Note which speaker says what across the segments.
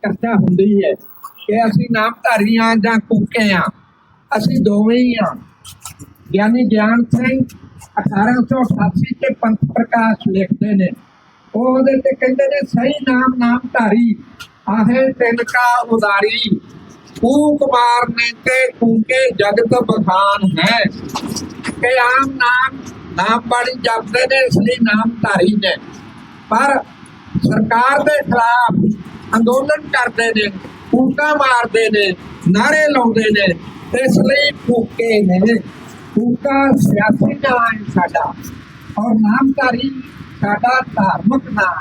Speaker 1: ਚਰਚਾ ਹੁੰਦੀ ਹੈ ਕਿ ਅਸੀਂ ਨਾਮਧਾਰੀ ਹਾਂ ਜਾਂ ਕੂਕੇ ਹਾਂ। ਅਸੀਂ ਦੋਵੇਂ ਹੀ ਹਾਂ। ਗਿਆਨੀ ਗਿਆਨ ਸਿੰਘ 1888 ਚ ਪੰਥ ਪ੍ਰਕਾਸ਼ ਲਿਖਦੇ ਨੇ। ਉਹ ਉਹਦੇ ਤੇ ਕਹਿੰਦੇ ਨੇ, ਸਹੀ ਨਾਮ ਨਾਮਧਾਰੀ, ਆਹੇ ਤਿਨਕਾ ਉਦਾਰੀ ਕੂਕ ਮਾਰਨੇ ਤੇ ਕੂਕੇ ਜਗਤ ਬਖਾਨ ਹੈ। ਕਿ ਆਮ ਨਾਮ ਨਾਮ ਬਾਣੀ ਜਪਦੇ ਨੇ, ਇਸ ਲਈ ਨਾਮਧਾਰੀ ਨੇ। ਪਰ ਸਰਕਾਰ ਦੇ ਖਿਲਾਫ ਅੰਦੋਲਨ ਕਰਦੇ ਨੇ ਕੂਕਾਂ ਮਾਰਦੇ ਨੇ ਨਾਰੇ ਲਾਉਂਦੇ ਨੇ, ਇਸ ਲਈ ਕੂਕੇ ਨੇ। ਕੂਕਾ ਸਿਆਸੀ ਨਾਂ ਸਾਡਾ ਔਰ ਨਾਮਧਾਰੀ ਸਾਡਾ ਧਾਰਮਿਕ ਨਾਂ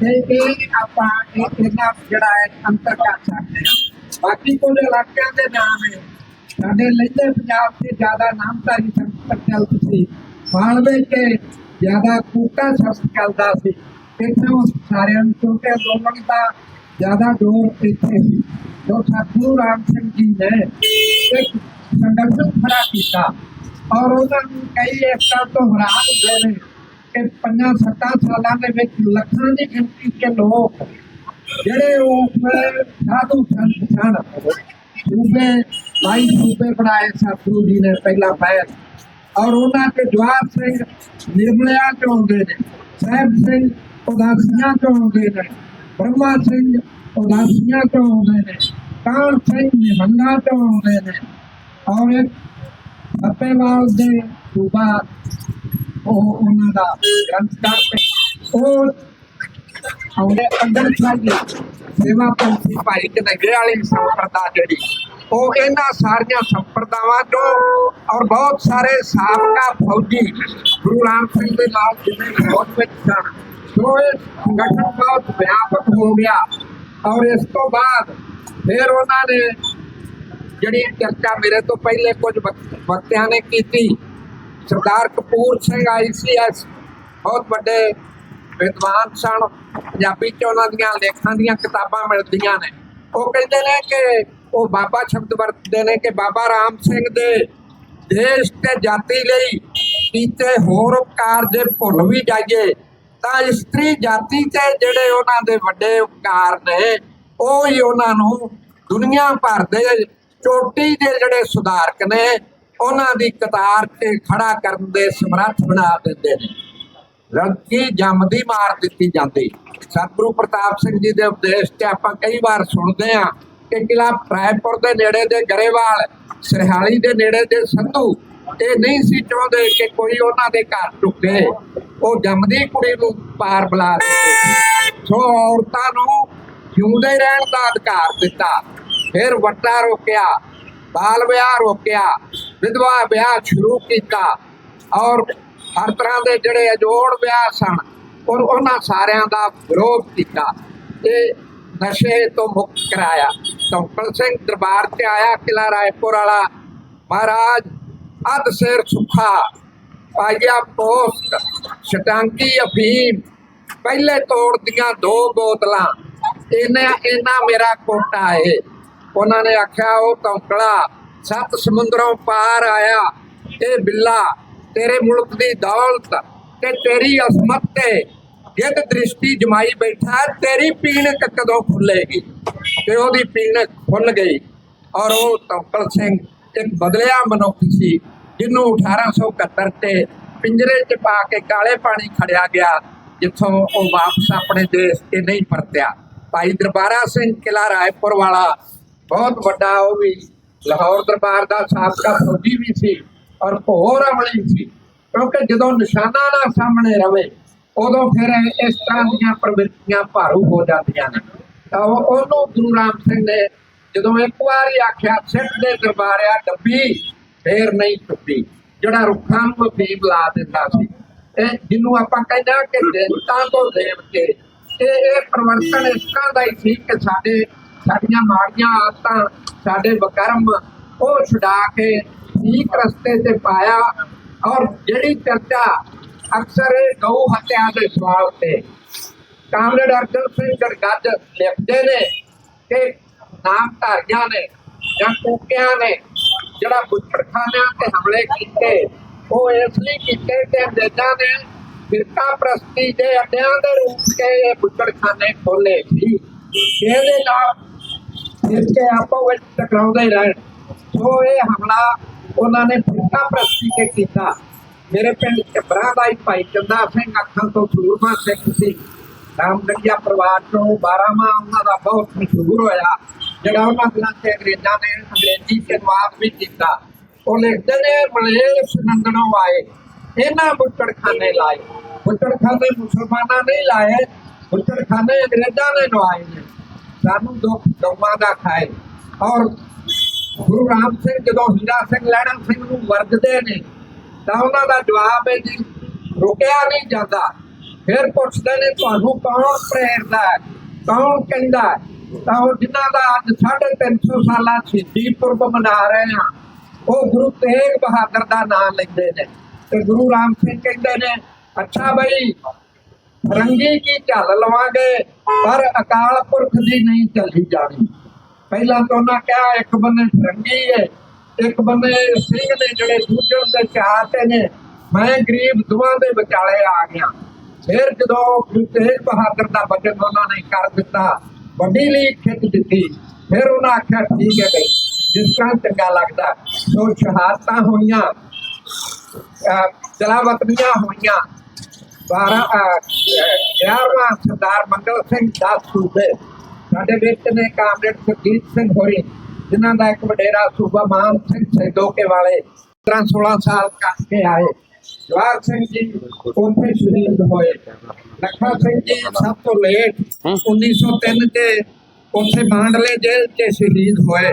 Speaker 1: ਤੇ ਇਹ ਆਪਾਂ ਇਹ ਇਹਨਾਂ ਜਿਹੜਾ ਹੈ ਅੰਤਰ ਕਰ ਸਕਦੇ ਹਾਂ। ਬਾਕੀ ਕੁਝ ਇਲਾਕਿਆਂ ਦੇ ਨਾਮ ਹੈ। ਸਾਡੇ ਲੈਂਦੇ ਪੰਜਾਬ 'ਚ ਜ਼ਿਆਦਾ ਨਾਮਧਾਰੀ ਸੰਸਕ੍ਰਿਤ ਚੱਲਦੀ ਸੀ। ਮਾਲਵੇ 'ਚ ਜ਼ਿਆਦਾ ਕੂਕਾ ਸ਼ਬਦ ਚੱਲਦਾ ਸੀ। ਇੱਥੋਂ ਸਾਰਿਆਂ ਨੂੰ ਕਿਉਂਕਿ ਅੰਦੋਲਨ ਦਾ ਜ਼ਿਆਦਾ ਜ਼ੋਰ ਇੱਥੇ ਸੀ ਜੋ ਸਤਿਗੁਰੂ ਰਾਮ ਸਿੰਘ ਜੀ ਨੇ ਇੱਕ ਸੰਗਠਨ ਖੜਾ ਕੀਤਾ ਔਰ ਉਹਨਾਂ ਨੂੰ ਕਈ ਏਕਤਾ ਤੋਂ ਹੈਰਾਨ ਹੁੰਦੇ ਨੇ ਕਿ ਪੰਜਾਂ ਸੱਤਾਂ ਸਾਲਾਂ ਦੇ ਵਿੱਚ ਲੱਖਾਂ ਦੀ ਗਿਣਤੀ ਦੇ ਲੋਕ ਜਿਹੜੇ ਉਸ ਵੇਲੇ ਸਾਧੂ ਸੰਤ ਸਨ, ਸੂਬੇ ਬਾਈ ਸੂਬੇ ਬਣਾਏ ਸਤਿਗੁਰੂ ਜੀ ਨੇ ਪਹਿਲਾ ਪਹਿਲ ਔਰ ਉਹਨਾਂ ਤੇ ਜਵਾਬ ਸਿੰਘ ਨਿਰਮਲਿਆ ਚੋਂ ਆਉਂਦੇ ਨੇ। ਸਾਹਿਬ ਸਿੰਘ ਉਦਾਸੀਆਂ ਚੋਂ ਆਉਂਦੇ ਨੇ, ਬ੍ਰਹਮਾ ਸਿੰਘ ਉਦਾਸੀਆਂ ਤੋਂ ਆਉਂਦੇ ਨੇ ਕਾਨ ਸਿੰਘ ਨਿਹੰਗਾ ਚੋਂ ਆਉਂਦੇ ਨੇ ਔਰ ਇੱਕ ਸੱਤੇਵਾਲ ਦੇ ਸੂਬਾ, ਉਹ ਉਹਨਾਂ ਦਾ ਗ੍ਰੰਥ ਕਰਕੇ ਉਹ ਆਉਂਦੇ ਅੰਦਰ ਚਾਹੀਏ ਸੇਵਾ ਪੰਥੀ ਭਾਈ ਕਨਗਰੇ ਵਾਲੀ ਸੰਪਰਦਾ ਜਿਹੜੀ, ਉਹ ਇਹਨਾਂ ਸਾਰੀਆਂ ਸੰਪਰਦਾਵਾਂ ਤੋਂ ਔਰ ਬਹੁਤ ਸਾਰੇ ਸਾਬਕਾ ਫੌਜੀ ਗੁਰੂ ਰਾਮ ਸਿੰਘ ਦੇ ਨਾਲ ਜਿਵੇਂ ਫੌਜ ਵਿੱਚ ਸਨ ਸੋ ਇਹ ਸੰਗਠਨ ਬਹੁਤ ਵਿਆਪਕ ਹੋ ਗਿਆ ਔਰ ਇਸ ਤੋਂ ਬਾਅਦ ਫਿਰ ਉਹਨਾਂ ਨੇ ਜਿਹੜੀ ਚਰਚਾ ਮੇਰੇ ਤੋਂ ਪਹਿਲੇ ਕੁਝ ਵਕਤਿਆਂ ਨੇ ਕੀਤੀ ਸਰਦਾਰ ਕਪੂਰ ਸਿੰਘ ਆਈਸੀਐਸ ਬਹੁਤ ਵੱਡੇ ਵਿਦਵਾਨ ਸਨ ਪੰਜਾਬੀ ਚ ਉਹਨਾਂ ਦੀਆਂ ਲੇਖਾਂ ਦੀਆਂ ਕਿਤਾਬਾਂ ਮਿਲਦੀਆਂ ਨੇ। ਉਹ ਕਹਿੰਦੇ ਨੇ ਕਿ ਉਹ ਬਾਬਾ ਸ਼ਬਦ ਵਰਤਦੇ ਨੇ ਕਿ ਬਾਬਾ ਰਾਮ ਸਿੰਘ ਦੇ ਦੇਸ਼ ਤੇ ਜਾਤੀ ਲਈ ਕੀਤੇ ਹੋਰ ਕਾਰਜ ਭੁੱਲ ਵੀ ਜਾਈਏ। ਤਾਂ ਇਸਤਰੀ ਜਾਤੀ ਤੇ ਜਿਹੜੇ ਉਹਨਾਂ ਦੇ ਵੱਡੇ ਉਪਕਾਰ ਨੇ, ਉਹ ਹੀ ਉਹਨਾਂ ਨੂੰ ਦੁਨੀਆ ਭਰ ਦੇ ਚੋਟੀ ਦੇ ਜਿਹੜੇ ਸੁਧਾਰਕ ਨੇ, ਉਹਨਾਂ ਦੀ ਕਤਾਰ ਤੇ ਖੜਾ ਕਰਨ ਦੇ ਸਮਰੱਥ ਬਣਾ ਦਿੰਦੇ ਨੇ। ਰੰਗੀ ਜੰਮਦੀ ਮਾਰ ਦਿੱਤੀ ਜਾਂਦੀ। ਸਤਿਗੁਰੂ ਪ੍ਰਤਾਪ ਸਿੰਘ ਜੀ ਦੇ ਉਪਦੇਸ਼ ਤੇ ਆਪਾਂ ਕਈ ਵਾਰ ਸੁਣਦੇ ਆ ਕਿ ਕਿਲਾ ਰਾਏਪੁਰ ਦੇ ਨੇੜੇ ਦੇ ਗਰੇਵਾਲ, ਸਰਹਾਲੀ ਦੇ ਨੇੜੇ ਦੇ ਸੰਧੂ, ਇਹ ਨਹੀਂ ਸੀ ਚਾਹੁੰਦੇ ਕਿ ਕੋਈ ਉਹਨਾਂ ਦੇ ਘਰ ਟੁੱਕੇ ਉਹ ਜੰਮਦੀ ਕੁੜੀ ਨੂੰ ਪਾਰ ਬੁਲਾ ਦਿੱਤੀ। ਸੀ ਸੋ ਔਰਤਾਂ ਨੂੰ ਜਿਉਂਦੇ ਰਹਿਣ ਦਾ ਅਧਿਕਾਰ ਦਿੱਤਾ। ਫਿਰ ਵੱਟਾ ਰੋਕਿਆ, ਬਾਲ ਵਿਆਹ ਰੋਕਿਆ, ਵਿਧਵਾ ਵਿਆਹ ਸ਼ੁਰੂ ਕੀਤਾ। ਔਰ ਹਰ ਤਰ੍ਹਾਂ ਦੇ ਜਿਹੜੇ ਅਜੋੜ ਵਿਆਹ ਸਨ, ਔਰ ਉਹਨਾਂ ਸਾਰਿਆਂ ਦਾ ਵਿਰੋਧ ਕੀਤਾ। ਤੇ ਨਸ਼ੇ ਤੋਂ ਮੁਕਤ ਕਰਾਇਆ। ਧੌਂਕਲ ਸਿੰਘ ਦਰਬਾਰ ਤੇ ਆਇਆ ਕਿਲਾ ਰਾਏਪੁਰ ਵਾਲਾ। ਮਹਾਰਾਜ, ਅਧ ਸਿਰ ਸੁਖਾ। ਪਾਇਆ ਪੋਸਟ ਸ਼ਟਾਂਗੀ ਅਫੀਮ ਪਹਿਲੇ ਤੋੜਦੀਆਂ ਦੋ ਬੋਤਲਾਂ। ਇਹਨਾਂ ਇਹਨਾਂ ਮੇਰਾ ਕੋਟਾ ਏ ਉਹਨਾਂ ਨੇ ਆਖਿਆ, ਉਹ ਧੌਂਕਲਾ ਸੱਤ ਸਮੁੰਦਰੋਂ ਪਾਰ ਆਇਆ। ਇਹ ਬਿੱਲਾ ਤੇਰੇ ਮੁਲਕ ਦੀ ਦੌਲਤ ਤੇ ਤੇਰੀ ਅਸਮਤ ਤੇ ਜਿੱਦ ਦ੍ਰਿਸ਼ਟੀ ਜਮਾਈ ਬੈਠਾ ਤੇਰੀ ਪੀਣਕ ਕਦੋਂ ਖੁੱਲੇਗੀ? ਤੇ ਉਹਦੀ ਪੀਣਕ ਖੁੱਲ ਗਈ ਔਰ ਉਹ ਤੌਕਲ ਸਿੰਘ ਇੱਕ ਬਦਲਿਆ ਮਨੁੱਖ ਸੀ। ਜਿਹਨੂੰ 1871 ਤੇ ਪਿੰਜਰੇ 'ਚ ਪਾ ਕੇ ਕਾਲੇ ਪਾਣੀ ਖੜਿਆ ਗਿਆ, ਜਿੱਥੋਂ ਉਹ ਵਾਪਸ ਆਪਣੇ ਦੇਸ਼ ਤੇ ਨਹੀਂ ਪਰਤਿਆ। ਭਾਈ ਦਰਬਾਰਾ ਸਿੰਘ ਕਿਲਾ ਰਾਏਪੁਰ ਵਾਲਾ, ਬਹੁਤ ਵੱਡਾ ਉਹ ਵੀ, ਲਾਹੌਰ ਦਰਬਾਰ ਦਾ ਸਾਬਕਾ ਫੌਜੀ ਵੀ ਸੀ ਔਰ ਭੋਰ ਅਮਲੀ ਸੀ, ਕਿਉਂਕਿ ਜਦੋਂ ਨਿਸ਼ਾਨਾ ਨਾ ਸਾਹਮਣੇ ਰਵੇ, ਉਦੋਂ ਫਿਰ ਇਸ ਤਰ੍ਹਾਂ ਦੀਆਂ ਪ੍ਰਵਿਰਤੀਆਂ ਭਾਰੂ ਹੋ ਜਾਂਦੀਆਂ ਨੇ। ਤਾਂ ਉਹਨੂੰ ਗੁਰੂ ਰਾਮ ਸਿੰਘ ਨੇ ਜਦੋਂ ਇੱਕ ਵਾਰੀ ਆਖਿਆ, ਸਿੱਖ ਦੇ ਦਰਬਾਰਿਆ, ਡੱਬੀ ਫੇਰ ਨਹੀਂ ਟੁੱਟੀ। ਜਿਹੜਾ ਰੁੱਖਾਂ ਨੂੰ ਅਫੀਮ ਲਾ ਦਿੰਦਾ ਸੀ। ਇਹ ਜਿਹਨੂੰ ਆਪਾਂ ਕਹਿੰਦੇ ਹਾਂ ਕਿ ਦੇਵਤਾਂ ਤੋਂ ਦੇਵਤੇ ਇਹ ਇਹ ਪਰਿਵਰਤਨ ਇਸ ਤਰ੍ਹਾਂ ਦਾ ਹੀ ਸੀ ਕਿ ਸਾਡੇ, ਸਾਡੀਆਂ ਮਾੜੀਆਂ ਆਦਤਾਂ, ਸਾਡੇ ਬਕਰਮ ਉਹ ਛੁਡਾ ਕੇ ਠੀਕ ਰਸਤੇ ਤੇ ਪਾਇਆ ਔਰ ਜਿਹੜੀ ਚਰਚਾ ਅਕਸਰ ਗਊ ਹੱਤਿਆ ਦੇ ਸਵਾਲ ਤੇ ਕਾਮਰੇਡ ਅਰਜਨ ਸਿੰਘ ਗੜਗੱਜ ਲਿਖਦੇ ਨੇ ਕਿ ਨਾਮ ਧਾਰੀਆਂ ਨੇ ਜਾਂ ਕੋਕਿਆਂ ਨੇ ਜਿਹੜਾ ਬੁੱਚੜਖਾਨਿਆਂ ਤੇ ਹਮਲੇ ਕੀਤੇ, ਉਹ ਇਸ ਲਈ ਕੀਤੇ ਕਿ ਅੰਗਰੇਜ਼ਾਂ ਨੇ ਫਿਰਕਾ ਪ੍ਰਸਤੀ ਦੇ ਅੱਡਿਆਂ ਦੇ ਰੂਪ ਕੇ ਬੁੱਚੜਖਾਨੇ ਖੋਲੇ ਸੀ। ਇਹਦੇ ਨਾਲ ਇਸ ਆਪੋ ਵਿੱਚ ਟਕਰਾਉਂਦੇ ਰਹਿਣ ਸੋ ਇਹ ਹਮਲਾ ਉਹਨਾਂ ਨੇ ਫਿਰਕਾ ਪ੍ਰਸਤੀ ਤੇ ਕੀਤਾ, ਮੇਰੇ ਪਿੰਡ ਚੱਬਰਾਂ ਦਾ ਹੀ ਭਾਈ ਚੰਦਾ ਸਿੰਘ ਅੱਖਾਂ ਤੋਂ ਸੂਰਮਾ ਸਿੱਖ ਸੀ। ਰਾਮਗੰਜਾ ਪਰਿਵਾਰ ਤੋਂ 12 ਮਾਹ ਉਹਨਾਂ ਦਾ ਬਹੁਤ ਮਸ਼ਹੂਰ ਹੋਇਆ। ਜਿਹੜਾ ਉਹਨਾਂ ਦਿਨਾਂ ਤੇ ਅੰਗਰੇਜ਼ਾਂ ਨੇ ਅੰਗਰੇਜ਼ੀ ਤੇ ਵੀ ਕੀਤਾ ਉਹ ਲਿਖਦੇ ਨੇ ਮਲੇਸ਼ ਨੰਦਨੋਂ ਆਏ, ਇਹਨਾਂ ਬੁੱਚੜਖਾਨੇ ਲਾਏ। ਬੁੱਚੜਖਾਨੇ ਮੁਸਲਮਾਨਾਂ ਨੇ ਲਾਏ ਬੁੱਚੜਖਾਨੇ ਅੰਗਰੇਜ਼ਾਂ ਨੇ ਲਵਾਏ ਨੇ। ਸਾਨੂੰ ਦੁੱਖ ਗਊਆਂ ਦਾ ਖਾਏ। ਔਰ ਗੁਰੂ ਰਾਮ ਸਿੰਘ ਜਦੋਂ ਹੀਰਾ ਸਿੰਘ ਲੈਣਾ ਸਿੰਘ ਨੂੰ ਵਰਜਦੇ ਨੇ, ਤਾਂ ਉਹਨਾਂ ਦਾ ਜਵਾਬ ਹੈ ਜੀ, ਰੁਕਿਆ ਨਹੀਂ ਜਾਂਦਾ। ਫਿਰ ਪੁੱਛਦੇ ਨੇ, ਤੁਹਾਨੂੰ ਕੌਣ ਪ੍ਰੇਰਦਾ ਹੈ? ਕੌਣ ਕਹਿੰਦਾ ਤਾਂ ਉਹ ਜਿਨ੍ਹਾਂ ਦਾ ਅੱਜ 350 ਸਾਲਾਂ ਸ਼ਹੀਦੀ ਪੁਰਬ ਮਨਾ ਰਹੇ ਆ ਉਹ ਗੁਰੂ ਤੇਗ ਬਹਾਦਰ ਦਾ ਨਾਮ ਲੈਂਦੇ ਨੇ ਤੇ ਗੁਰੂ ਰਾਮ ਸਿੰਘ ਕਹਿੰਦੇ ਨੇ, ਅੱਛਾ ਬਈ, ਰੰਗੀ ਕੀ ਝੱਲ ਲਵਾਂਗੇ, ਪਰ ਅਕਾਲ ਪੁਰਖ ਦੀ ਨਹੀਂ ਚੱਲੀ ਜਾਣੀ। ਪਹਿਲਾਂ ਤਾਂ ਉਹਨਾਂ ਕਿਹਾ, ਇੱਕ ਬੰਨੇ ਰੰਗੀ ਹੈ ਇੱਕ ਬੰਨੇ ਸਿੰਘ ਨੇ ਜਿਹੜੇ ਸੂਝਣ ਦੇ ਚਾਹਤੇ ਨੇ, ਮੈਂ ਗਰੀਬ ਦੁਆ ਦੇ ਵਿਚਾਲੇ ਆ ਗਿਆ। ਫਿਰ ਜਦੋਂ ਗੁਰੂ ਤੇਗ ਬਹਾਦਰ ਦਾ ਵਚਨ ਉਹਨਾਂ ਨੇ ਕਰ ਦਿੱਤਾ ਵੱਡੀ ਲਈ ਖਿੱਚ ਦਿੱਤੀ। ਫਿਰ ਉਹਨਾਂ ਆਖਿਆ, ਠੀਕ ਹੈ ਬਈ, ਜਿਸ ਤਰ੍ਹਾਂ ਚੰਗਾ ਲੱਗਦਾ ਸੋ ਸ਼ਹਾਦਤਾਂ ਹੋਈਆਂ ਜਲਾਵਤਨੀਆਂ ਹੋਈਆਂ, ਬਾਰਾਂ ਗਿਆਰਵਾਂ ਸਰਦਾਰ ਮੰਗਲ ਸਿੰਘ ਦਾਸ ਸੂਬੇ, ਸਾਡੇ ਵਿੱਚ ਨੇ ਕਾਮਰੇਡ ਸੁਰਜੀਤ ਸਿੰਘ ਹੋਰੀ, ਜਿਨ੍ਹਾਂ ਦਾ ਇੱਕ ਵਡੇਰਾ ਸੂਬਾ ਮਾਨ ਸਿੰਘ ਸੈਦੋਕੇ ਵਾਲੇ 13 16 ਸਾਲ ਕੱਟ ਕੇ ਆਏ। ਜਵਾਹਰ ਸਿੰਘ ਜੀ ਉੱਥੇ ਸ਼ਹੀਦ ਹੋਏ। ਲੱਖਾ ਸਿੰਘ ਜੀ ਸਭ ਤੋਂ ਲੇਟ 1903 ਤੇ ਉੱਥੇ ਮਾਂਡਲੇ ਜੇਲ੍ਹ 'ਚ ਸ਼ਹੀਦ ਹੋਏ।